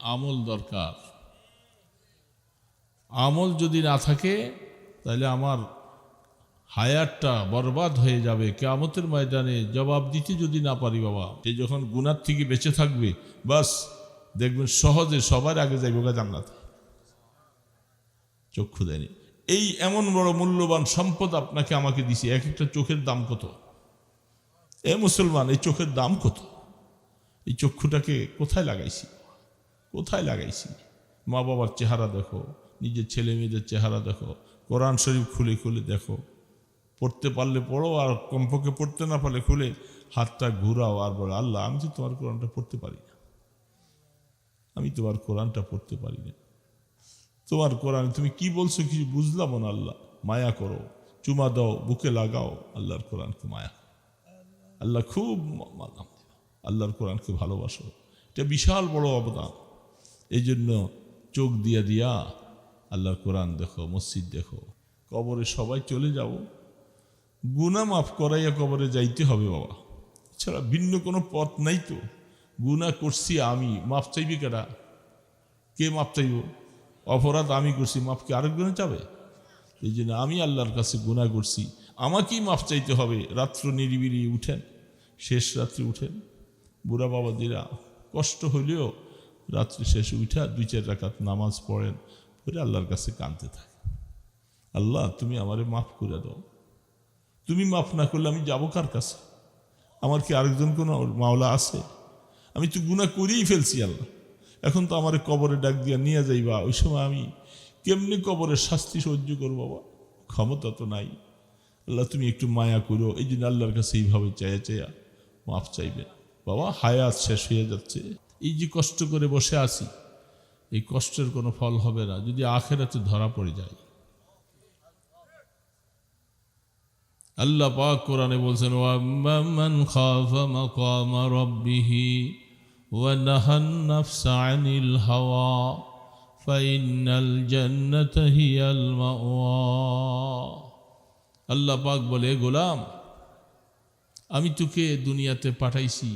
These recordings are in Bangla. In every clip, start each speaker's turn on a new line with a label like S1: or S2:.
S1: আমল দরকার। আমল যদি না থাকে, তাহলে আমার হায়ারটা বরবাদ হয়ে যাবে। কেয়ামতের ময়দানে জবাব দিতে যদি না পারি বাবা, সে যখন গুনার থেকে বেঁচে থাকবে, বাস দেখবেন সহজে সবার আগে যাইব গা জান্নাতে। চক্ষু দেয়নি এই এমন বড় মূল্যবান সম্পদ আপনাকে আমাকে দিছে, এক একটা চোখের দাম কত? এ মুসলমান, এই চোখের দাম কত? এই চক্ষুটাকে কোথায় লাগাইছি? কোথায় লাগাইছি? মা বাবার চেহারা দেখো, নিজের ছেলে মেয়েদের চেহারা দেখো, কোরআন শরীফ খুলে খুলে দেখো। পড়তে পারলে পড়ো আর কমপক্ষে পড়তে না পারলে খুলে হাতটা ঘুরাও আর বলো, আল্লাহ, আমি তো তোমার কোরআনটা পড়তে পারি না। আমি তোমার কোরআনটা পড়তে পারি না। তোমার কোরআন, তুমি কি বলছো কিছু বুঝলাম না আল্লাহ? মায়া করো, চুমা দাও, বুকে লাগাও, আল্লাহর কোরআনকে মায়া আল্লাহ খুব আল্লাহর কোরআনকে ভালোবাসো। এটা বিশাল বড় অবদান। এই জন্য চোখ দিয়া দিয়া আল্লাহর কোরআন দেখো, মসজিদ দেখো, কবরে সবাই চলে যাব গুনা মাফ করাইয়া কবরে যাইতে হবে বাবা। এছাড়া ভিন্ন কোনো পথ নাই তো। গুনা করছি আমি, মাফ চাইবি কেডা কে মাপ চাইব? অপরাধ আমি করছি, মাফ কি আরেকজনে চাবে? এই জন্য আমি আল্লাহর কাছে গুণা করছি, আমাকেই মাফ চাইতে হবে। রাত্র নিরিবিলি উঠেন, শেষ রাত্রে উঠেন। বুড়া বাবাদিরা কষ্ট হইলেও রাত্রি শেষে উঠা দুই, চার রাকাত নামাজ পড়েন পরে আল্লাহর কাছে কানতে থাকে আল্লাহ, তুমি আমারে মাফ করে দাও। তুমি মাফ না করলে আমি যাব কার কাছে? আমার কি আরেকজন কোনো মাওলা আছে? আমি তো গুণা করেই ফেলছি আল্লাহ। এখন তো আমার কবরে ডাক দিয়া নিয়ে যাইবা, ওই সময় আমি কেমনি কবরের শাস্তি সহ্য করব বাবা? ক্ষমতা তো নাই। আল্লাহ, তুমি একটু মায়া করো, এই জন্য আল্লাহর কাছে এইভাবে চাইয়া চাইয়া মাফ চাইবে। বাবা, হায়াত শেষ হয়ে যাচ্ছে। এই যে কষ্ট করে বসে আছি, এই কষ্টের কোনো ফল হবে না, যদি আখেরাতে ধরা পড়ে যায়। আল্লাহ পাক কোরআনে বলছেন ওয়াম্মান খাফা মাকাম রাব্বিহি ওয়া নাহান নাফসা আনিল হাওয়া ফাইনাল জান্নাতা হিয়াল মাওয়া। আল্লাহ পাক বলে গোলাম, আমি তোকে দুনিয়াতে পাঠাইছি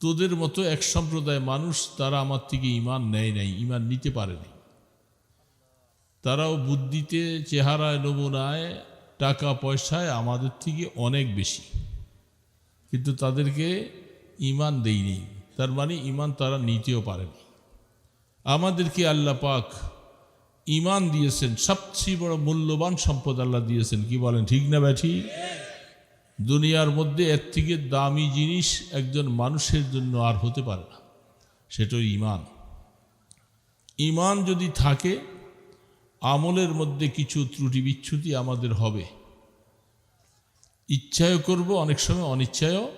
S1: তোদের মতো এক সম্প্রদায় মানুষ, তারা আমার থেকে ইমান নেয় নাই ইমান নিতে পারেনি তারাও বুদ্ধিতে, চেহারায়, নমুনায়, টাকা পয়সায় আমাদের থেকে অনেক বেশি। কিন্তু তাদেরকে ইমান দেয়নি তার মানে ইমান তারা নিতেও পারেনি আমাদেরকে আল্লাহ পাক ইমান দিয়েছেন, সবচেয়ে বড় মূল্যবান সম্পদ আল্লাহ দিয়েছেন। কি বলেন, ঠিক না ব্যাঠি দুনিয়ার মধ্যে এর থেকে দামি জিনিস একজন মানুষের জন্য আর হতে পারে না। সেটা ইমান ইমান যদি থাকে, আমলের মধ্যে কিছু ত্রুটি বিচ্ছুতি আমাদের হবে। ইচ্ছায়ও করব, অনেক সময় অনিচ্ছায়ও।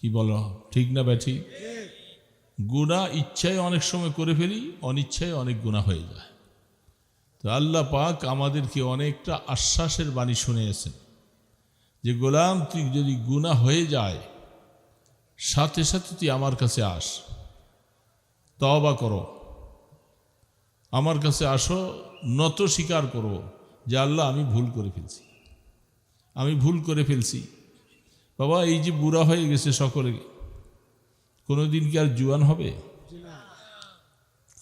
S1: কি বলো, ঠিক না ব্যাঠি? গুণা ইচ্ছায় অনেক সময় করে ফেলি, অনিচ্ছায় অনেক গুণা হয়ে যায়। তো আল্লাহ পাক আমাদেরকে অনেকটা আশ্বাসের বাণী শুনিয়েছেন। যে গোলাম, তুই যদি গুণা হয়ে যায়, সাথে সাথে তুই আমার কাছে আস। তবা করো। আমার কাছে আসো, নত স্বীকার করো যে আল্লাহ, আমি ভুল করে ফেলছি। আমি ভুল করে ফেলছি। বাবা, এই যে বুড়া হয়ে গেছে সকলে কোনো দিন কি আর জুয়ান হবে?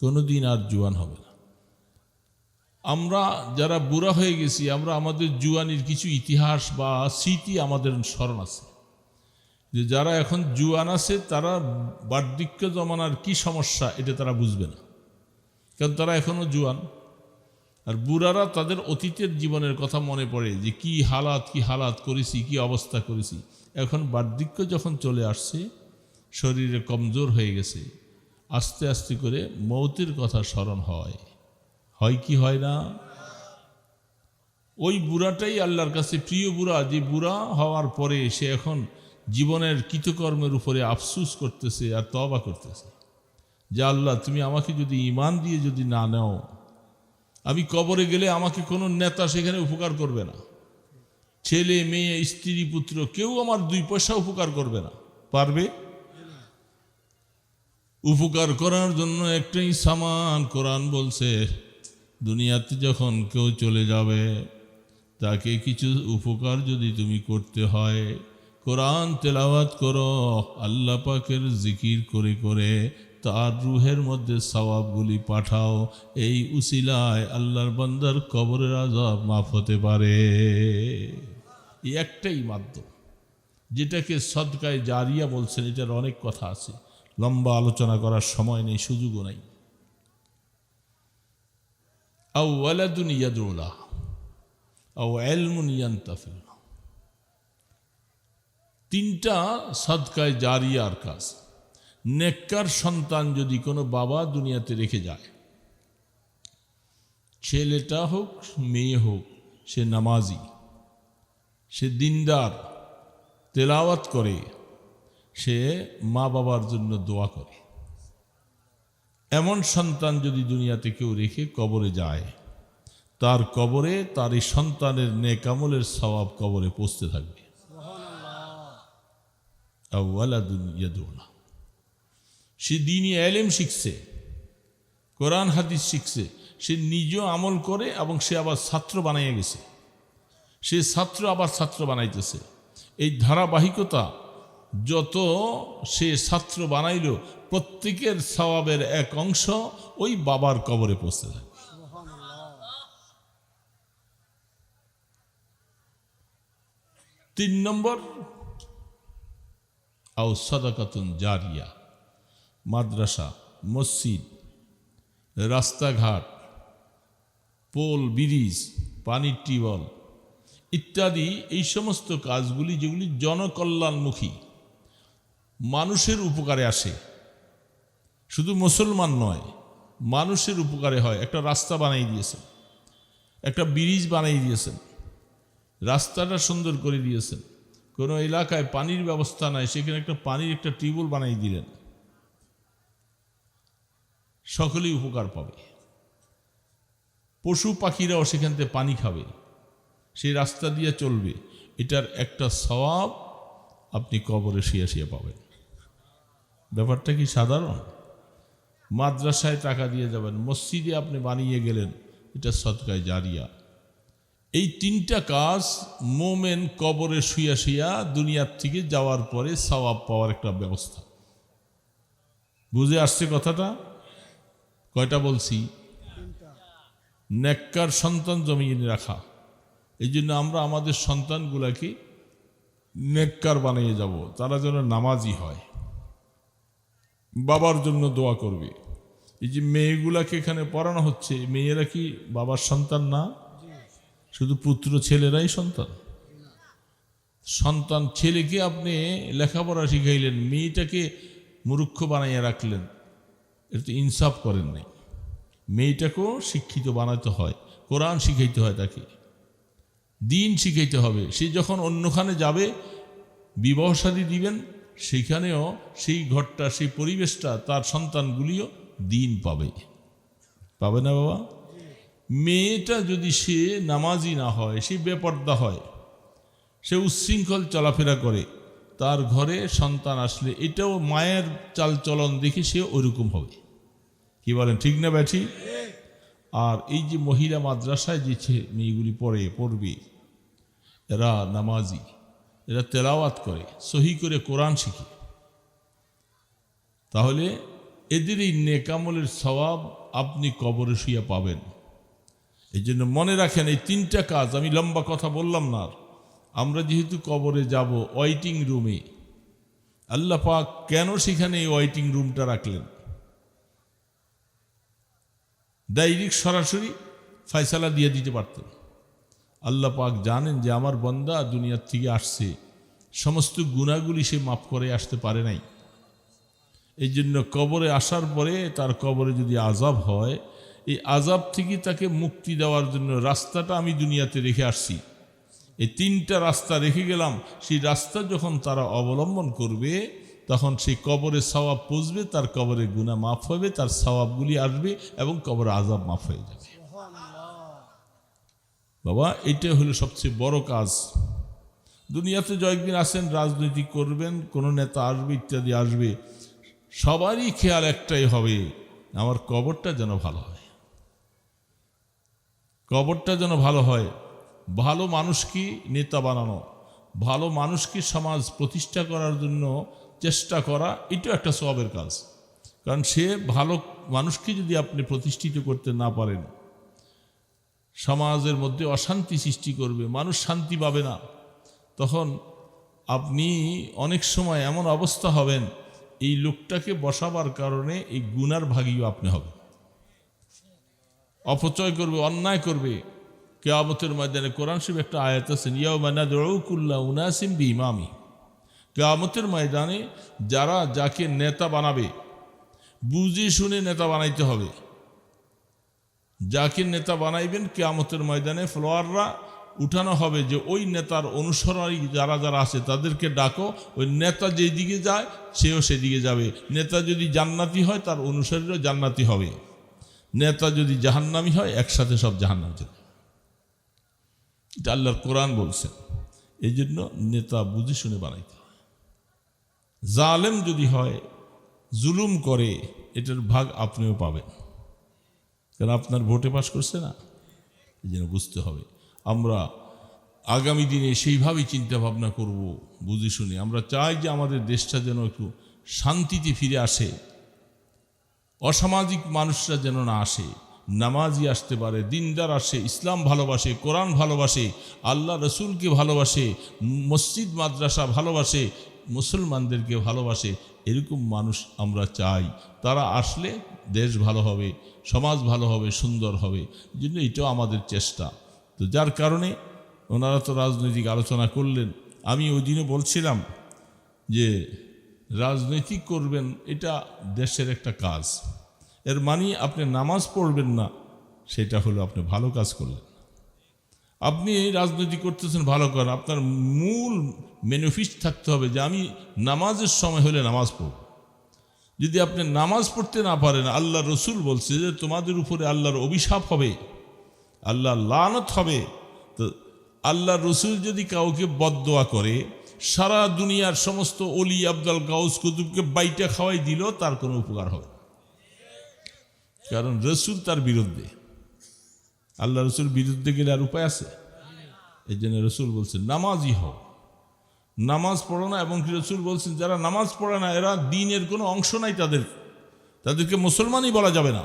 S1: কোনো দিন আর জুয়ান হবে আমরা যারা বুড়া হয়ে গেছি, আমরা আমাদের জুয়ানির কিছু ইতিহাস বা স্মৃতি আমাদের স্মরণ আছে। যে যারা এখন জুয়ান আছে, তারা বার্ধক্য জমানার কি সমস্যা, এটা তারা বুঝবে না। কারণ তারা এখনও জুয়ান। আর বুড়ারা তাদের অতীতের জীবনের কথা মনে পড়ে যে কি হালাত কি হালাত করেছি, কি অবস্থা করেছি। এখন বার্ধক্য যখন চলে আসছে, শরীরে কমজোর হয়ে গেছে, আস্তে আস্তে করে মৌতির কথা স্মরণ হয়। হয় কি হয় না? ওই বুড়াটাই আল্লাহর কাছে প্রিয় বুড়া, যে বুড়া হওয়ার পরে সে এখন জীবনের কৃতকর্মের উপরে আফসুস করতেছে আর তবা করতেছে। যে আল্লাহ, তুমি আমাকে যদি ইমান দিয়ে যদি না নেও, আমি কবরে গেলে আমাকে কোনো নেতা সেখানে উপকার করবে না। ছেলে, মেয়ে, স্ত্রী, পুত্র, কেউ আমার দুই পয়সা উপকার করবে না। পারবে? উপকার করার জন্য একটাই সামান কোরআন বলছে দুনিয়াতে যখন কেউ চলে যাবে, তাকে কিছু উপকার যদি তুমি করতে হয়, কোরআন তেলাওয়াত করো, আল্লাহ পাকের জিকির করে করে তার রুহের মধ্যে সওয়াবগুলি পাঠাও, এই উসিলায় আল্লাহর বান্দার কবরের আজাব মাফ হতে পারে। এই একটাই মাধ্যম, যেটাকে সদকায় জারিয়া বলছেন, এটার অনেক কথা আছে। লম্বা আলোচনা করার সময় নেই, সুযোগও নেই। আউ ওয়ালাদুন ইয়াদুল্লাহ আউ এলমুন ইয়ান্তাফিল তিনটা সদকায় জারিয়ার কাজ। নেককার সন্তান যদি কোনো বাবা দুনিয়াতে রেখে যায়, ছেলেটা হোক, মেয়ে হোক, সে নামাজি, সে দিনদার, তেলাওয়াত করে, সে মা বাবার জন্য দোয়া করে। এমন সন্তান যদি দুনিয়াতে কেউ রেখে কবরে যায়, তার কবরে তার এই সন্তানের নেকামলের স্বভাব কবরে পৌঁছতে থাকবে। সে দিনই এলেম শিখছে, কোরআন, হাদিস শিখছে। সে নিজেও আমল করে এবং সে আবার ছাত্র বানাইয়া গেছে। সে ছাত্র আবার ছাত্র বানাইতেছে। এই ধারাবাহিকতা যত সে ছাত্র বানাইল, প্রত্যেকের স্বভাবের এক অংশ ওই বাবার কবরে পৌঁছে থাকে তিন নম্বর, আও সদাকাতুন জারিয়া, মাদ্রাসা, মসজিদ, রাস্তাঘাট, পোল, ব্রিজ, পানির টিউবওয়েল ইত্যাদি এই সমস্ত কাজগুলি যেগুলি জনকল্যাণমুখী। মানুষের উপকারে আসে। শুধু মুসলমান নয়, মানুষের উপকারে হয়। একটা রাস্তা বানিয়ে দিয়েছেন। একটা ব্রিজ বানিয়ে দিয়েছেন। রাস্তাটা সুন্দর করে দিয়েছেন। কোনো এলাকায় পানির ব্যবস্থা নাই, সেখানে একটা পানির একটা টিউবওয়েল বানিয়ে দিলেন। সকলেই উপকার পাবে। পশু পাখিরাও সেখান থেকে পানি খাবে। সেই রাস্তা দিয়ে চলবে। এটার একটা স্বভাব আপনি কবরে শুয়ে শুয়ে পাবেন। ব্যাপারটা কি সাধারণ? মাদ্রাসায় টাকা দিয়ে যাবেন, মসজিদে আপনি বানিয়ে গেলেন, এটা সৎকায় জারিয়া। এই তিনটা কাজ মোমেন কবরে শুয়া শুয়া দুনিয়ার থেকে যাওয়ার পরে সওয়াব পাওয়ার একটা ব্যবস্থা। বুঝে আসছে কথাটা? কয়টা বলছি? নেককার সন্তান জমিয়ে রাখা। এই জন্য আমরা আমাদের সন্তানগুলাকে নেককার বানিয়ে যাব, তারা যেন নামাজি হয়। বাবার জন্য দোয়া করবে। এই যে মেয়েগুলাকে এখানে পড়ানো হচ্ছে মেয়েরা কি বাবার সন্তান না? শুধু পুত্র ছেলেরাই সন্তান? সন্তান ছেলেকে আপনি লেখাপড়া শিখাইলেন, মেয়েটাকে মুরুক্ষ বানাইয়া রাখলেন এটা তো ইনসাফ করেন নাই। মেয়েটাকেও শিক্ষিত বানাতে হয়, কোরআন শিখাইতে হয় তাকে। দিন শিখাইতে হবে, সে যখন অন্যখানে যাবে, বিবাহ শাদী দিবেন সেখানেও সেই ঘরটা, সেই পরিবেশটা তার সন্তানগুলিও দিন পাবে। পাবে না বাবা? মেয়েটা যদি সে নামাজি না হয়, সে বেপর্দা হয়, সে উচ্ছৃঙ্খল চলাফেরা করে, তার ঘরে সন্তান আসলে এটাও মায়ের চালচলন দেখে সে ওইরকম হবে। কি বলেন, ঠিক না ব্যাঠি? আর এই যে মহিলা মাদ্রাসায় যে মেয়েগুলি পড়ে, পড়বে, এরা নামাজি। এরা তেলাওয়াত করে, সহি করে কোরআন শিখে। তাহলে এদের এই নেকামলের স্বভাব আপনি কবরে শুয়ে পাবেন। এই জন্য মনে রাখেন, এই তিনটা কাজ, আমি লম্বা কথা বললাম না। আমরা যেহেতু কবরে যাব ওয়েটিং রুমে, আল্লাহ পাক কেন সেখানে এই ওয়েটিং রুমটা রাখলেন? ডাইরেক্ট সরাসরি ফয়সালা দিয়ে দিতে পারতেন। আল্লাহ পাক জানেন যে আমার বন্দা দুনিয়ার থেকে আসছে। সমস্ত গুণাগুলি সে মাফ করে আসতে পারে নাই। এই জন্য কবরে আসার পরে তার কবরে যদি আজাব হয়, এই আজাব থেকে তাকে মুক্তি দেওয়ার জন্য রাস্তাটা আমি দুনিয়াতে রেখে আসছি। এই তিনটা রাস্তা রেখে গেলাম। সেই রাস্তা যখন তারা অবলম্বন করবে, তখন সেই কবরে সওয়াব পৌঁছবে তার কবরে গুণা মাফ হবে, তার সওয়াবগুলি আসবে এবং কবরে আজাব মাফ হয়ে যাবে। বাবা, এটা হলো সবচেয়ে বড় কাজ। দুনিয়াতে কয়েকদিন আসেন রাজনীতি করবেন, কোনো নেতা আসবে, ইত্যাদি আসবে, সবারই খেয়াল একটাই হবে, আমার কবরটা যেন ভালো হয়। কবরটা যেন ভালো হয়। ভালো মানুষকে নেতা বানানো? ভালো মানুষকে সমাজ প্রতিষ্ঠা করার জন্য চেষ্টা করা? এটাও একটা সবের কাজ। কারণ সে ভালো মানুষকে যদি আপনি প্রতিষ্ঠিত করতে না পারেন সমাজের মধ্যে অশান্তি সৃষ্টি করবে, মানুষ শান্তি পাবে না। তখন আপনি অনেক সময় এমন অবস্থা হবেন, এই লোকটাকে বসাবার কারণে এই গুনার ভাগীও আপনি হবেন। অপচয় করবে, অন্যায় করবে। কেয়ামতের ময়দানে কোরআন শিব একটা আয়াত আছে ইয়াও মানা দৌকুল্লা উনাসিম বি ইমামি কেয়ামতের ময়দানে যারা যাকে নেতা বানাবে, বুঝে শুনে নেতা বানাইতে হবে। যাকে নেতা বানাইবেন, কেয়ামতের ময়দানে ফ্লোয়াররা উঠানো হবে যে ওই নেতার অনুসরণী যারা যারা আছে তাদেরকে ডাকো, ওই নেতা যেই দিকে যায় সেও সেদিকে যাবে। নেতা যদি জান্নাতি হয় তার অনুসারীরও জান্নাতি হবে। নেতা যদি জাহান্নামি হয় একসাথে সব জাহান্নাম যাবে। এটা আল্লাহর কোরআন বলছেন এই জন্য নেতা বুঝে শুনে বানাইতে হয় জালেম যদি হয়, জুলুম করে, এটার ভাগ আপনিও পাবেন। কারণ আপনার ভোটে পাশ করছে না? এই জন্য বুঝতে হবে। আমরা আগামী দিনে সেইভাবেই চিন্তা ভাবনা করব, বুঝে শুনে। আমরা চাই যে আমাদের দেশটা যেন একটু শান্তিতে ফিরে আসে। অসামাজিক মানুষরা যেন না আসে। নামাজি আসতে পারে, দিনদার আসে, ইসলাম ভালোবাসে, কোরআন ভালোবাসে, আল্লাহ রসুলকে ভালোবাসে, মসজিদ, মাদ্রাসা ভালোবাসে মুসলমানদেরকে ভালোবাসে, এরকম মানুষ আমরা চাই। তারা আসলে দেশ ভালো হবে, সমাজ ভালো হবে, সুন্দর হবে জন্য এটাও আমাদের চেষ্টা। তো যার কারণে ওনারা তো রাজনৈতিক আলোচনা করলেন। আমি ওই দিনে বলছিলাম যে রাজনৈতিক করবেন, এটা দেশের একটা কাজ। এর মানে আপনি নামাজ পড়বেন না, সেটা হলো আপনি ভালো কাজ করলেন। আপনি রাজনীতি করতেছেন, ভালো করেন। আপনার মূল বেনিফিট থাকতে হবে যে আমি নামাজের সময় হলে নামাজ পড়ব। যদি আপনি নামাজ পড়তে না পারেন, আল্লাহ রসুল বলছে যে তোমাদের উপরে আল্লাহর অভিশাপ হবে আল্লাহ লানত হবে, তো আল্লাহ রসুল যদি কাউকে বদদোয়া করে, সারা দুনিয়ার সমস্ত অলি আবদাল গাউস কুতুবকে বাইটা খাওয়াই দিল তার কোনো উপকার হবে কারণ রসুল তার বিরুদ্ধে। আল্লাহ রসুল বিরুদ্ধে গেলে আর উপায় আছে? এই জন্য রসুল বলছেন, নামাজই হও। নামাজ পড়ো না এবং রসুল বলছেন, যারা নামাজ পড়ে না, এরা দিনের কোনো অংশ নাই তাদের। তাদেরকে মুসলমানই বলা যাবে না।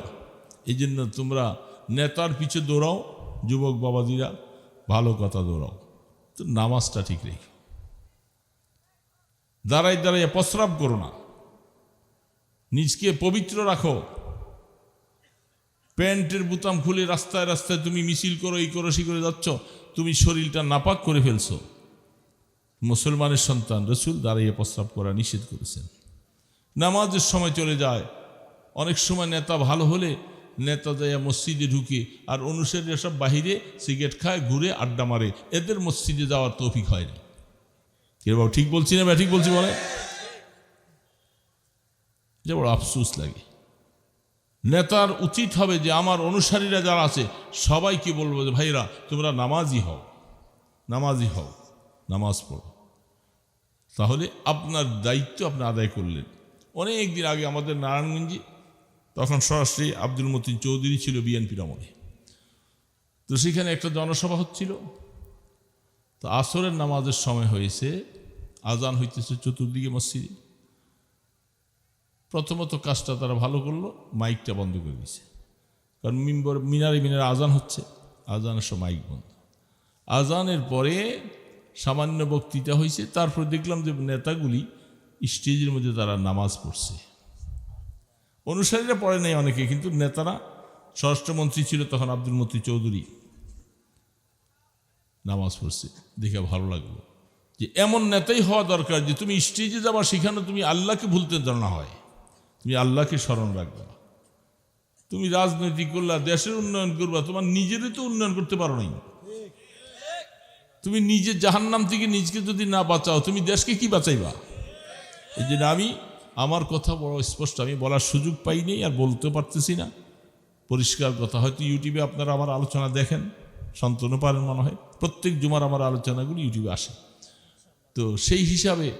S1: এই জন্য তোমরা নেতার পিছে দৌড়াও, যুবক বাবাজিরা, ভালো কথা দৌড়াও। তো নামাজটা ঠিক রেখে। দাঁড়াই দাঁড়াইয়া প্রস্রাব করো না। নিজকে পবিত্র রাখো। প্যান্টের বুতাম খুলে রাস্তায় রাস্তায় তুমি মিছিল করো, এই করো সি করে যাচ্ছ, তুমি শরীরটা নাপাক করে ফেলছো। মুসলমানের সন্তান রসুল দাঁড়িয়ে প্রস্রাব করা নিষেধ করেছেন। নামাজের সময় চলে যায়। অনেক সময় নেতা ভালো হলে নেতা যায় মসজিদে ঢুকে, আর অনুসারীরা সব বাহিরে সিগারেট খায়, ঘুরে আড্ডা মারে। এদের মসজিদে যাওয়ার তৌফিক হয়নি কে বাবু ঠিক বলছি না বা ঠিক বলছি বলে যে বড় আফসুস লাগে। নেতার উচিত হবে যে আমার অনুসারীরা যারা আছে সবাইকে বলব যে ভাইরা তোমরা নামাজি হও নামাজি হও, নামাজ পড়ো। তাহলে আপনার দায়িত্ব আপনি আদায় করলেন। অনেক দিন আগে আমাদের নারায়ণগঞ্জে তখন সরাসরি আব্দুল মতিন চৌধুরী ছিল বিএনপির আমলে। তো সেখানে একটা জনসভা হচ্ছিল। তো আসরের নামাজের সময় হয়েছে, আজান হইতেছে চতুর্দিকে মসজিদে। প্রথমত কাজটা তারা ভালো করল, মাইকটা বন্ধ করে দিয়েছে। কারণ মিম্বর, মিনারে মিনারে আজান হচ্ছে, আজানের সময় মাইক বন্ধ। আজানের পরে সামান্য বক্তৃতা হয়েছে, তারপর দেখলাম যে নেতাগুলি স্টেজের মধ্যে তারা নামাজ পড়ছে। অনুসারীরা পড়ে নাই অনেকে, কিন্তু নেতারা, স্বরাষ্ট্রমন্ত্রী ছিল তখন আব্দুল মতি চৌধুরী নামাজ পড়ছে, দেখে ভালো লাগল। যে এমন নেতাই হওয়া দরকার যে তুমি স্টেজে যাবা, সেখানে তুমি আল্লাহকে ভুলতে জানা হয়। তুমি আল্লাহকে স্মরণ রাখবা। তুমি রাজনৈতিক করলা, দেশের উন্নয়ন করবা, তোমার নিজেরই তো উন্নয়ন করতে পারো নাই। তুমি নিজের জাহান্নাম থেকে নিজকে যদি না বাঁচাও, তুমি দেশকে কি বাঁচাইবা? এই জন্য আমি, আমার কথা বড় স্পষ্ট, আমি বলার সুযোগ পাইনি আর বলতে পারতেছি না। পরিষ্কার কথা, হয়তো ইউটিউবে আপনারা আমার আলোচনা দেখেন, সন্তনও পারেন মনে হয়। প্রত্যেক জুমার আমার আলোচনাগুলি ইউটিউবে আসে। তো সেই হিসাবে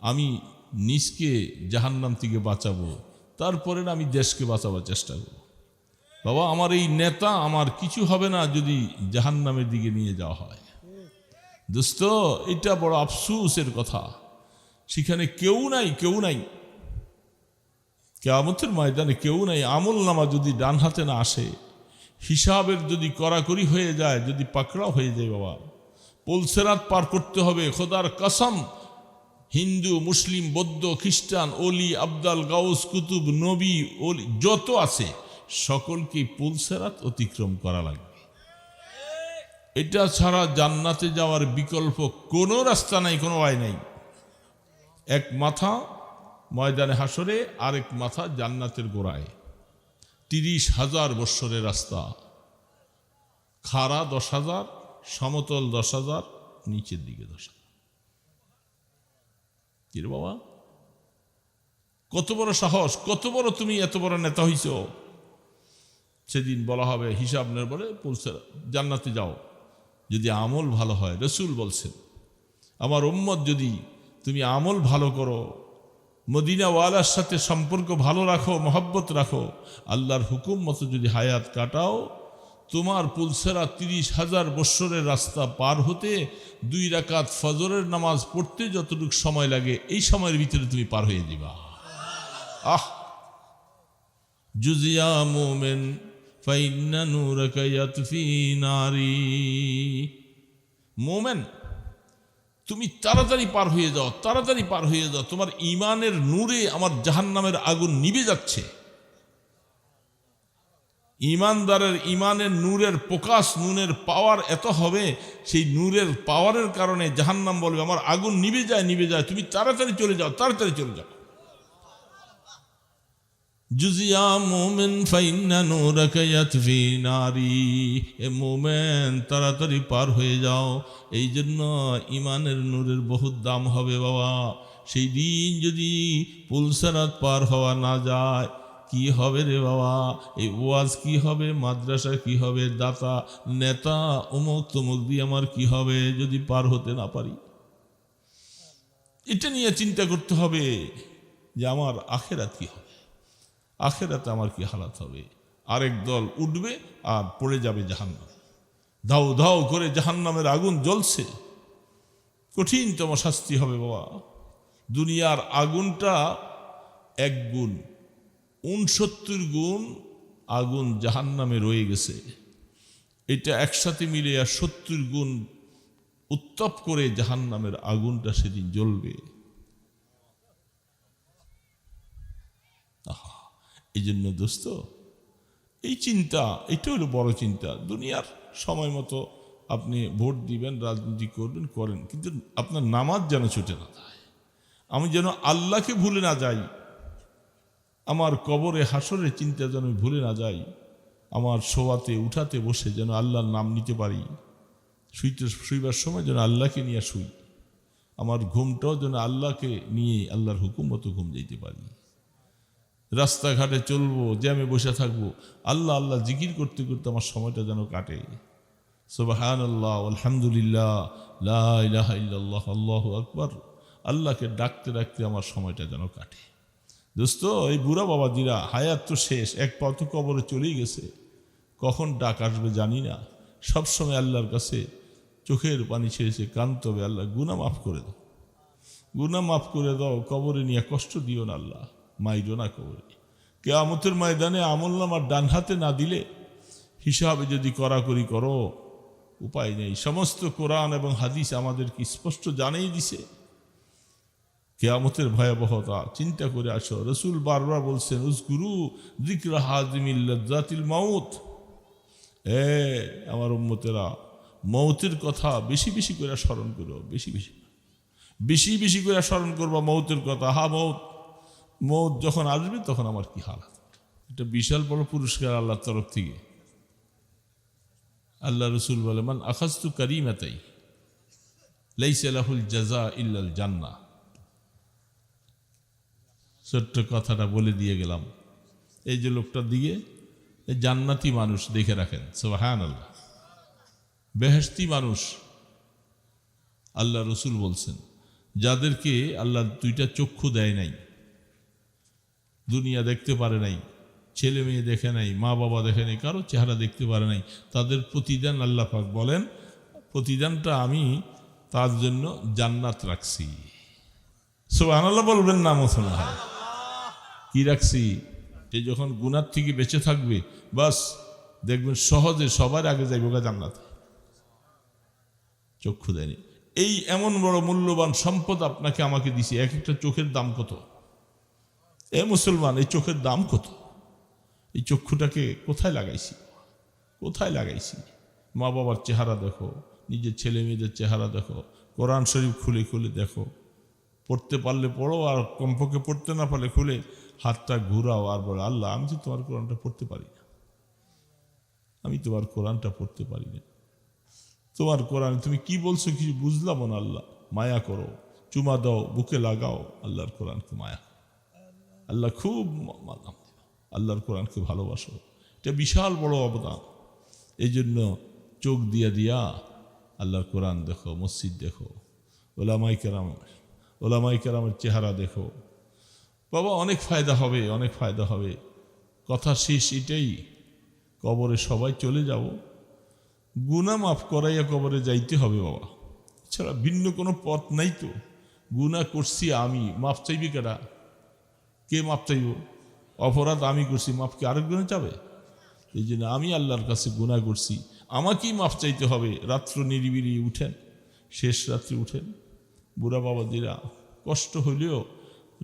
S1: আমি নিজকে জাহান্নাম থেকে বাঁচাবো, তারপরে আমি দেশকে বাঁচাবার চেষ্টা করব। বাবা, আমার এই নেতা আমার কিছু হবে না যদি জাহান্নামের দিকে নিয়ে যাওয়া হয়। দোস্ত, এটা বড় আফসুসের কথা। সেখানে কেউ নাই কেউ নাই। কেয়ামতের ময়দানে কেউ নাই। আমল নামা যদি ডান হাতে না আসে, হিসাবের যদি কড়াকড়ি হয়ে যায়, যদি পাকড়াও হয়ে যায় বাবা, পোলসেরাত পার করতে হবে। খোদার কসম হিন্দু, মুসলিম, বৌদ্ধ, খ্রিস্টান, অলি, আবদাল, গাউস, কুতুব, নবী, অলি, যত আছে, সকলকে পুলসেরাত অতিক্রম করা লাগবে। এটা ছাড়া জান্নাতে যাওয়ার বিকল্প কোনো রাস্তা নাই, কোনো আয় নাই। এক মাথা ময়দানে হাসরে আরেক মাথা জান্নাতের গোড়ায়। তিরিশ হাজার বৎসরের রাস্তা। খাড়া দশ হাজার, সমতল দশ হাজার, নিচের দিকে দশ হাজার। কিরে বাবা? কত বড় সাহস, কত বড় তুমি এত বড় নেতা হইছ? সেদিন বলা হবে, হিসাব নেই বলে পৌঁছে জান্নাতে যাও, যদি আমল ভালো হয়। রসুল বলছেন, আমার উম্মত যদি তুমি আমল ভালো করো, মদিনাওয়ালার সাথে সম্পর্ক ভালো রাখো, মহব্বত রাখো, আল্লাহর হুকুম মতো যদি হায়াত কাটাও তোমার পুলসেরা তিরিশ হাজার বৎসরের রাস্তা পার হতে দুই রাকাত ফজরের নামাজ পড়তে যতটুকু সময় লাগে, এই সময়ের ভিতরে তুমি পার হয়ে দিবা আহ! জুজিয়া মোমেন মোমেন, তুমি তাড়াতাড়ি পার হয়ে যাও, তাড়াতাড়ি পার হয়ে যাও। তোমার ইমানের নূরে আমার জাহান্নামের আগুন নিভে যাচ্ছে। ইমানদারের ইমানের নূরের প্রকাশ নূরের পাওয়ার এত হবে, সেই নূরের পাওয়ারের কারণে জাহান্নাম বলবে, আমার আগুন নিভে যায় নিবে যায়, তুমি তাড়াতাড়ি চলে যাও, তাড়াতাড়ি চলে যাও। জুজিয়া মোমেন ফাইন্না নূরাকা ইয়াতফি নারি, এ মোমেন তাড়াতাড়ি পার হয়ে যাও। এই জন্য ইমানের নূরের বহুত দাম হবে বাবা। সেই দিন যদি পুলসারাত পার হওয়া না যায় কি হবে রে বাবা? এই ওয়াজ কি হবে? মাদ্রাসা কি হবে? দাতা, নেতা অমুক তমুক দিয়ে আমার কি হবে যদি পার হতে না পারি? এটা নিয়ে চিন্তা করতে হবে যে আমার আখেরাত কি হবে? আখেরাতে আমার কি হালাত হবে? আরেক দল উঠবে আর পড়ে যাবে জাহান্নাম। ধাও ধাও করে জাহান্নামের আগুন জ্বলছে। কঠিনতম শাস্তি হবে বাবা। দুনিয়ার আগুনটা এক গুণ। উনসত্তর গুণ আগুন জাহান্নামে রয়ে গেছে। এটা একসাথে মিলে আর সত্তর গুণ উত্তপ করে জাহান্নামের আগুনটা সেদিন জ্বলবে। এই জন্য দোস্ত, এই চিন্তা, এটা হলো বড় চিন্তা। দুনিয়ার সময় মতো আপনি ভোট দিবেন, রাজনীতি করবেন, করেন, কিন্তু আপনার নামাজ যেন ছুটে না যায়। আমি যেন আল্লাহকে ভুলে না যাই। আমার কবরে হাসরের চিন্তা যেন ভুলে না যাই, আমার শোয়াতে, উঠাতে বসে যেন আল্লাহর নাম নিতে পারি, শুইতে, শুইবার সময় যেন আল্লাহকে নিয়ে শুই, আমার ঘুমটাও যেন আল্লাহকে নিয়ে আল্লাহর হুকুম মতো ঘুম যাইতে পারি। রাস্তাঘাটে চলবো, জ্যামে বসে থাকব, আল্লাহ আল্লাহ জিকির করতে করতে আমার সময়টা যেন কাটে। সোবাহান আল্লাহ আলহামদুলিল্লাহ লাহ আল্লাহ আকবর। আল্লাহকে ডাকতে ডাকতে আমার সময়টা যেন কাটে। দোস্ত, এই বুড়া বাবাজিরা, হায়াত তো শেষ, এক পা কবরে চলেই গেছে। কখন ডাক আসবে জানি না। সবসময় আল্লাহর কাছে চোখের পানি ছেড়েছে কান্তবে আল্লাহ গুনা মাফ করে দাও। গুনা মাফ করে দাও, কবরে নিয়ে কষ্ট দিও না আল্লাহ, মাইরো না কবরে। কেয়ামতের ময়দানে আমল নামার ডান হাতে না দিলে হিসাবে যদি করাকরি করো, উপায় নেই। সমস্ত কোরআন এবং হাদিস আমাদেরকে স্পষ্ট জানিয়ে দিছে। কেয়ামতের ভয়াবহতা। চিন্তা করে আসো। রসুল বারবার বলছেন উসগুরু হাজিমিল্লাতিল মাউত। এ আমার উম্মতেরা, মৌতের কথা বেশি বেশি করে স্মরণ করো, বেশি বেশি বেশি বেশি করে স্মরণ করবা মৌতের কথা। হা, মৌত। মৌত যখন আসবে, তখন আমার কি হাল এটা বিশাল বড় পুরস্কার আল্লাহর তরফ থেকে। আল্লাহ রসুল বলে, মান আখাস্তু কারিমাতাই লাইসালাহুল জাজা ইল্লাল জান্না ছোট্ট কথাটা বলে দিয়ে গেলাম। এই যে লোকটার দিকে জান্নাতি মানুষ দেখে রাখেন সোহান আল্লাহ বেহেস্তি মানুষ আল্লাহ রসুল বলছেন, যাদেরকে আল্লাহ দুইটা চক্ষু দেয় নাই, দুনিয়া দেখতে পারে নাই, ছেলে মেয়ে দেখে নাই, মা বাবা দেখে নাই, কারও চেহারা দেখতে পারে নাই, তাদের প্রতিদান আল্লাহ পাক বলেন, প্রতিদানটা আমি তার জন্য জান্নাত রাখছি। সোহান আল্লাহ বলবেন না মুসলমান। কি রাখছি? যে যখন গুনার থেকে বেঁচে থাকবে, বাস দেখবেন সহজে সবার আগে যাইব গা জান্নাত। চক্ষু দেয়নি। এই এমন বড় মূল্যবান সম্পদ আপনাকে আমাকে দিছে, এক একটা চোখের দাম কত? এ মুসলমান, এই চোখের দাম কত? এই চক্ষুটাকে কোথায় লাগাইছি? কোথায় লাগাইছি? মা বাবার চেহারা দেখো, নিজের ছেলে মেয়েদের চেহারা দেখো, কোরআন শরীফ খুলে খুলে দেখো। পড়তে পারলে পড়ো আর কমপক্ষে পড়তে না পারলে খুলে হাতটা ঘুরাও আর বলো, আল্লাহ, আমি তো তোমার কোরআনটা পড়তে পারি না। আমি তোমার কোরআনটা পড়তে পারি না। তোমার কোরআন, তুমি কি বলছো কিছু বুঝলাম না আল্লাহ? মায়া করো, চুমা দাও, বুকে লাগাও, আল্লাহর কোরআনকে মায়া আল্লাহ খুব আল্লাহর কোরআনকে ভালোবাসো। এটা বিশাল বড় অবদান। এই জন্য চোখ দিয়া দিয়া আল্লাহর কোরআন দেখো, মসজিদ দেখো। ওলামাই কেরাম ওলামাই কেরামের চেহারা দেখো। বাবা, অনেক ফায়দা হবে, অনেক ফায়দা হবে। কথা শেষ এটাই, কবরে সবাই চলে যাব। গুনা মাফ করাইয়া কবরে যাইতে হবে বাবা। এছাড়া ভিন্ন কোনো পথ নাই তো। গুনা করছি আমি, মাফ চাইবি কেডা? কে মাপ চাইব? অপরাধ আমি করছি মাপ কি আরেকজনে যাবে এই জন্য আমি আল্লাহর কাছে গুণা করছি। আমাকেই মাপ চাইতে হবে। রাত্র নিরিবিলি উঠেন, শেষ রাত্রে উঠেন। বুড়া বাবাদিরা কষ্ট হইলেও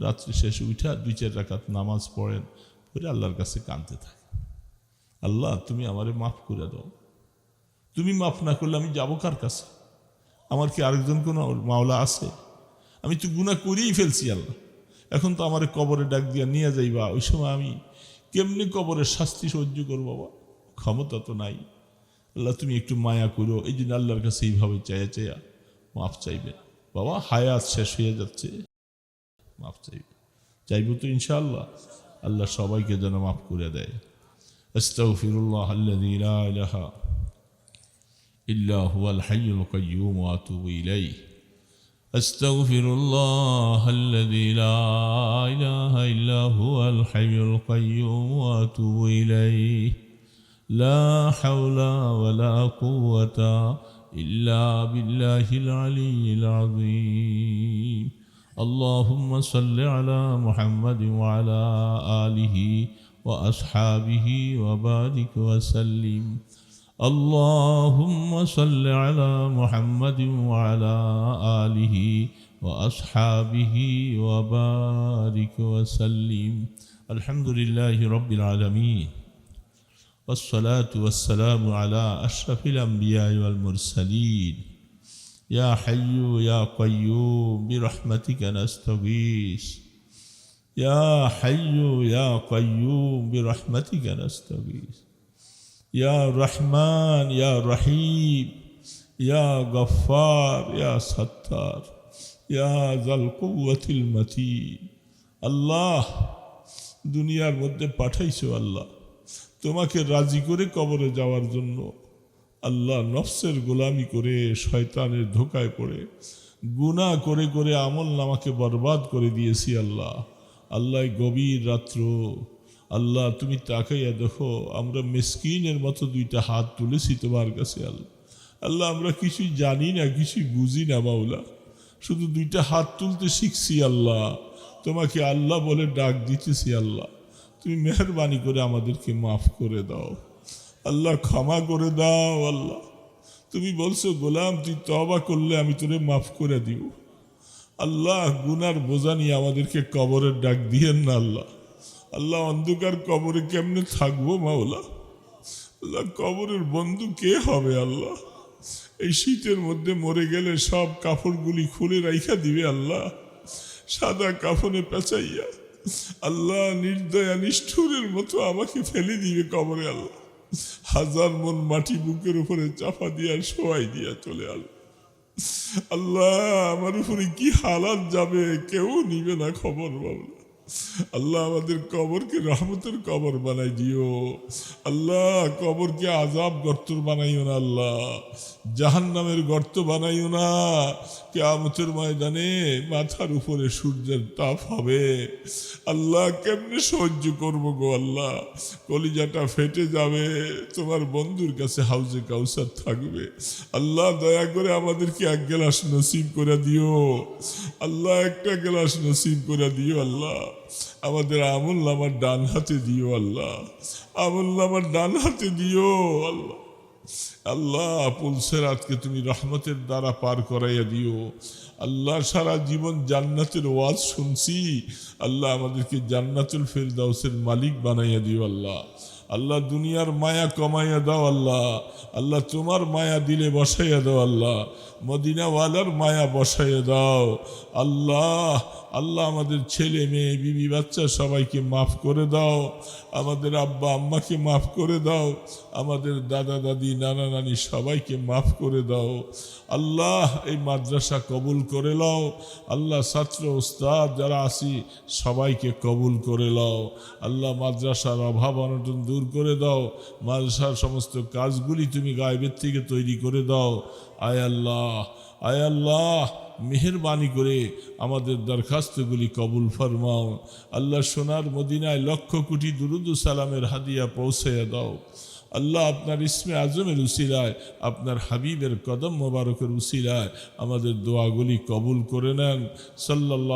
S1: রাত্রি শেষে উঠা দুই চার রাকাত নামাজ পড়েন পরে আল্লাহর কাছে কানতে থাকে। আল্লাহ, তুমি আমারে মাফ করে দাও। তুমি মাফ না করলে আমি যাব কার কাছে? আমার কি আরেকজন কোনো মাওলা আছে? আমি তো গুণা করেই ফেলছি আল্লাহ। এখন তো আমার কবরে ডাক দিয়া নিয়ে যাইবা, ওই সময় আমি কেমনি কবরের শাস্তি সহ্য করব বাবা? ক্ষমতা তো নাই। আল্লাহ, তুমি একটু মায়া করো এই জন্য আল্লাহর কাছে এইভাবে চাইয়া চাইয়া মাফ চাইবে। বাবা হায়াত শেষ হয়ে যাচ্ছে মাফ চাইবে চাইবো তো ইনশাআল্লাহ আল্লাহ সবাইকে যেন মাফ করে দেয় আস্তাগফিরুল্লাহ আল্লাযী লা ইলাহা ইল্লা হুয়াল হাইয়ুল কাইয়্যুম ওয়া আতুবু ইলাইহি أستغفر الله الذي لا إله إلا هو الحي القيوم وأتوب إليه لا حول ولا قوة إلا بالله العلي العظيم. اللهم صل على محمد وعلى آله وأصحابه وبارك وسلم. اللهم صل على محمد وعلى آله وأصحابه وبارك وسلم. الحمد لله رب العالمين. والصلاة والسلام على أشرف الأنبياء والمرسلين يا حي يا قيوم برحمتك نستغيث يا حي يا قيوم برحمتك نستغيث يا رحمن يا رحيم يا غفار يا ستار يا ذا القوة المتين আল্লাহ দুনিয়ার মধ্যে পাঠাইছো আল্লাহ তোমাকে রাজি করে কবরে যাওয়ার জন্য আল্লাহ নফসের গোলামি করে, শয়তানের ধোকায় পড়ে, গুনাহ করে করে আমল নামাকে বরবাদ করে দিয়েছি আল্লাহ। আল্লাহ গভীর রাত্র, আল্লাহ, তুমি তাকাইয়া দেখো, আমরা মিসকিনের মতো দুইটা হাত তুলেছি তোমার কাছে আল্লাহ। আল্লাহ, আমরা কিছুই জানি না, কিছুই বুঝি না, মাওলা। শুধু দুইটা হাত তুলতে শিখছি আল্লাহ। তোমাকে আল্লাহ বলে ডাক দিতেছি আল্লাহ। তুমি মেহরবানি করে আমাদেরকে মাফ করে দাও। আল্লাহ ক্ষমা করে দাও, আল্লাহ। তুমি বলছো, গোলাম, তুই তবা করলে আমি তোরে মাফ করে দিব। আল্লাহ, গুনার বোঝা নিয়ে আমাদেরকে কবরের ডাক দিয়েন না, আল্লাহ। আল্লাহ, অন্ধকার কবরে কেমনে থাকব, মাওলা? আল্লাহ, কবরের বন্ধু কে হবে, আল্লাহ? এই শীতের মধ্যে মরে গেলে সব কাপড়গুলি খুলে রাইখা দিবে, আল্লাহ। সাদা কাফনে পেঁচাইয়া আল্লাহ নির্দয়া নিষ্ঠুরের মতো আমাকে ফেলে দিবে কবরে আল্লাহ। হাজার মন মাটি বুকের উপরে চাপা দিয়া শোয়াই দিয়া চলে আল আল্লাহ, আমার উপরে কি হালাত যাবে কেউ নিবে না খবর বাবলা। আল্লাহ আমাদের কবরকে রহমতের কবর বানাই দিও। আল্লাহ কবরকে আজাব গর্ত বানাইও না আল্লাহ। জাহান নামের গর্ত বানাইও না। কেয়ামতের ময়দানে মাথার উপরে সূর্যের তাপ হবে। আল্লাহ কেমনে সহ্য করব গো আল্লাহ? কলিজাটা ফেটে যাবে। তোমার বন্ধুর কাছে হাউজে কাউসার থাকবে। আল্লাহ দয়া করে আমাদেরকে এক গ্লাস নসিব করে দিও। আল্লাহ একটা গ্লাস নসিব করে দিও আল্লাহ। আমাদের আমল আমার ডান হাতে দিও আল্লাহ। আমল আমার ডান হাতে দিও আল্লাহ। আল্লাহ পুলসের আজকে তুমি রহমতের দ্বারা পার করাইয়া দিও। আল্লাহ, সারা জীবন জান্নাতের ওয়াজ শুনছি। আল্লাহ, আমাদেরকে জান্নাতুল ফেরদাউসের মালিক বানাইয়া দিও আল্লাহ। আল্লাহ, দুনিয়ার মায়া কমাইয়া দাও আল্লাহ। আল্লাহ, তোমার মায়া দিলে বসাইয়া দাও আল্লাহ। মদিনাওয়ালার মায়া বসাইয়া দাও। আল্লাহ আল্লাহ আমাদের ছেলে, মেয়ে, বিবি, বাচ্চা সবাইকে মাফ করে দাও। আমাদের আব্বা, আম্মাকে মাফ করে দাও। আমাদের দাদা, দাদি, নানা, নানি সবাইকে মাফ করে দাও। আল্লাহ, এই মাদ্রাসা কবুল করে লও। আল্লাহ, ছাত্র ওস্তাদ যারা আসি সবাইকে কবুল করে লও। আল্লাহ, মাদ্রাসার অভাব অনটন দূর করে দাও। মাদ্রাসার সমস্ত কাজগুলি তুমি গায়েবের থেকে তৈরি করে দাও। আয় আল্লাহ আয় আল্লাহ, মেহরবানি করে আমাদের দরখাস্তগুলি কবুল ফরমাও। আল্লাহ সোনার মদিনায় লক্ষ কোটি দুরুদু সালামের হাদিয়া পৌঁছাইয়া দাও। আল্লাহ আপনার ইসমে আজমের উসিলায়, আপনার হাবিবের কদম মোবারকের উসিলায় আমাদের দোয়াগুলি কবুল করে নেন। সাল্লাল্লাহু